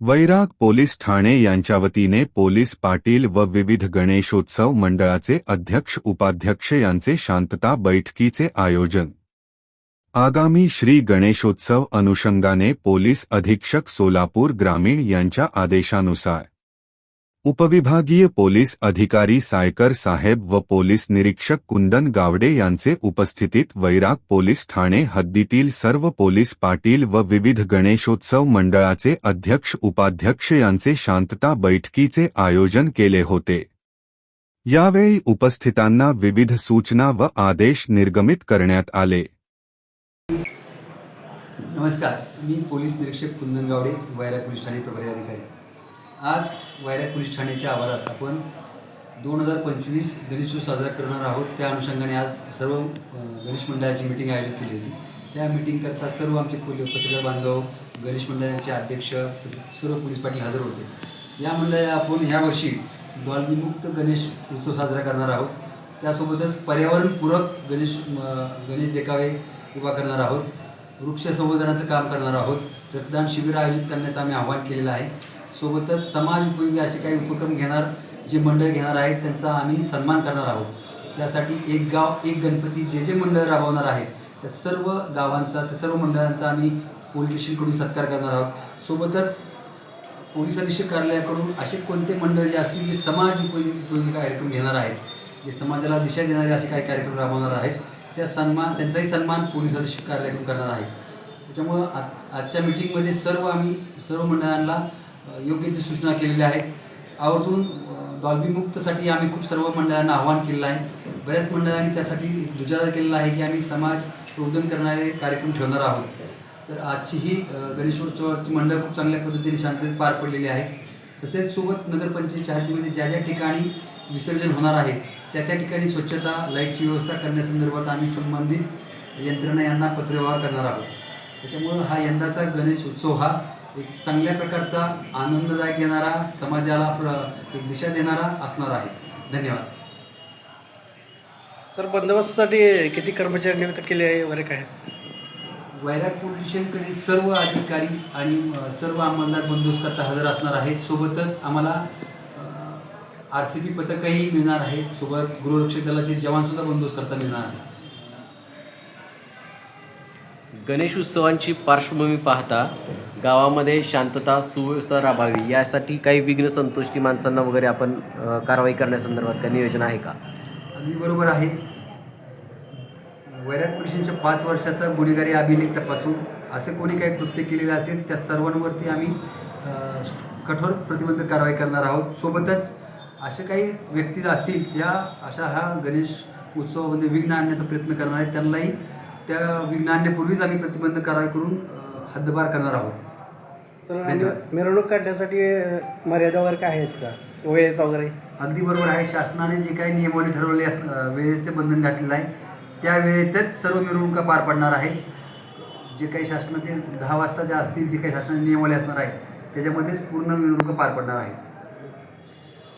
वैराग police Thane यांच्या वतीने police Patil व विविध गणेशोत्सव मंडळाचे अध्यक्ष उपाध्यक्ष यांचे शांतता बैठकीचे आयोजन. आगामी श्री गणेशोत्सव अनुषंगाने पोलीस अधीक्षक सोलापूर ग्रामीण यांच्या आदेशानुसार उपविभागीय पोलीस अधिकारी सायकर साहेब व पोलीस निरीक्षक कुंदन गावडे यांचे उपस्थितीत वैराग पोलीस ठाणे हद्दीतील सर्व पोलीस पाटील व विविध गणेशोत्सव मंडळाचे अध्यक्ष उपाध्यक्ष यांचे शांतता बैठकीचे आयोजन केले होते. यावेळी उपस्थितांना विविध सूचना व आदेश निर्गमित करण्यात आले. नमस्कार मी पोलीस निरीक्षक कुंदन गावडे वैराग पोलीस ठाणे प्रभारी अधिकारी. आज वायरा पोलीस ठाण्याच्या आवारात आपण दोन हजार पंचवीस गणेशोत्सव साजरा करणार आहोत. त्या अनुषंगाने आज सर्व गणेश मंडळाची मिटिंग आयोजित केली होती त्या मिटिंगकरता सर्व आमचे पोली पत्रकार बांधव गणेश मंडळाचे अध्यक्ष तसेच सर्व पोलीस पाटील हजर होते. या मंडळाला आपण ह्यावर्षी डॉल्बीमुक्त गणेश उत्सव साजरा करणार आहोत. त्यासोबतच पर्यावरणपूरक गणेश गणेश देखावे उभा करणार आहोत. वृक्ष संवर्धनाचं काम करणार आहोत. रक्तदान शिबिर आयोजित करण्याचं आम्ही आवाहन केलेलं आहे. सोबतच समाज उपयोगी असे काही उपक्रम घेणार जे मंडळ घेणार आहेत त्यांचा आम्ही सन्मान करणार आहोत. त्यासाठी एक गाव एक गणपती जे जे मंडळ राबवणार आहेत त्या सर्व गावांचा त्या सर्व मंडळांचा आम्ही पोलीस स्टेशनकडून सत्कार करणार आहोत. सोबतच पोलीस अधीक्षक कार्यालयाकडून असे कोणते मंडळ जे असतील जे समाज उपयोगी उपयोगी कार्यक्रम घेणार आहेत जे समाजाला दिशा देणारे असे काही कार्यक्रम राबवणार आहेत त्या सन्मान त्यांचाही सन्मान पोलीस अधीक्षक कार्यालयाकडून करणार आहे त्याच्यामुळं आज आजच्या मिटिंगमध्ये सर्व आम्ही सर्व मंडळांना योग्य ती सूचना केलेल्या आहेत आवर्जून अ, डॉल्बी मुक्तसाठी आम्ही खूप सर्व मंडळांना आवाहन केलेलं आहे. बऱ्याच मंडळांनी त्यासाठी दुजारा केलेला आहे की आम्ही समाज प्रबोधन करणारे कार्यक्रम ठेवणार आहोत. तर आजची ही गणेशोत्सवाची मंडळ खूप चांगल्या पद्धतीने शांततेत पार पडलेली आहे. तसेच सोबत नगरपंचायतच्या हद्दीमध्ये ज्या ज्या ठिकाणी विसर्जन होणार आहे त्या त्या ठिकाणी स्वच्छता लाईटची व्यवस्था करण्यासंदर्भात आम्ही संबंधित यंत्रणा यांना पत्रव्यवहार करणार आहोत. त्याच्यामुळं हा यंदाचा गणेश उत्सव हा एक चांगल्या प्रकारचा आनंददायक देणारा समाजाला प्र एक दिशा देणारा असणार आहे. धन्यवाद. सर बंदोबस्तासाठी किती कर्मचारी नियुक्त केले आहे? वगैरे काय? वैराग पोलीस स्टेशनकडील सर्व अधिकारी आणि अ, सर्व अंमलदार बंदोबस्त करता हजर असणार आहेत. सोबतच आम्हाला आर सी पी पथकही मिळणार आहे. सोबत गृहरक्षक दलाचे जवानसुद्धा बंदोबस्त करता मिळणार आहे गणेश उत्सवांची पार्श्वभूमी पाहता गावामध्ये शांतता सुव्यवस्था राबावी यासाठी काही विघ्न संतुष्टी माणसांना वगैरे आपण अ, कारवाई करण्यासंदर्भात काही नियोजन आहे का? अगदी बरोबर आहे. वैराग पोलिसांच्या पाच वर्षाचा गुन्हेगारी अभिलेख तपासून असे कोणी काही कृत्य केलेले असेल त्या सर्वांवरती आम्ही अ, कठोर प्रतिबंधक कारवाई करणार आहोत. सोबतच असे काही व्यक्ती असतील त्या अशा हा गणेश उत्सवामध्ये विघ्न आणण्याचा प्रयत्न करणार आहेत. त्यांनाही त्या विघ्न आणण्यापूर्वीच आम्ही प्रतिबंधक कारवाई करून अ, हद्दपार करणार आहोत. धन्यवाद. मिरवणूक काढण्यासाठी मर्यादा वगैरे काय आहेत का? वेळेचा वगैरे? अगदी बरोबर आहे. शासनाने जे काही नियमावली ठरवली अस वेळेचे बंधन घातलेलं आहे त्या वेळेतच सर्व मिरवणुका पार पडणार आहे जे काही शासनाचे दहा वाजता ज्या असतील जे काही शासनाचे नियमावली असणार आहे त्याच्यामध्येच पूर्ण मिरवणुका पार पडणार आहे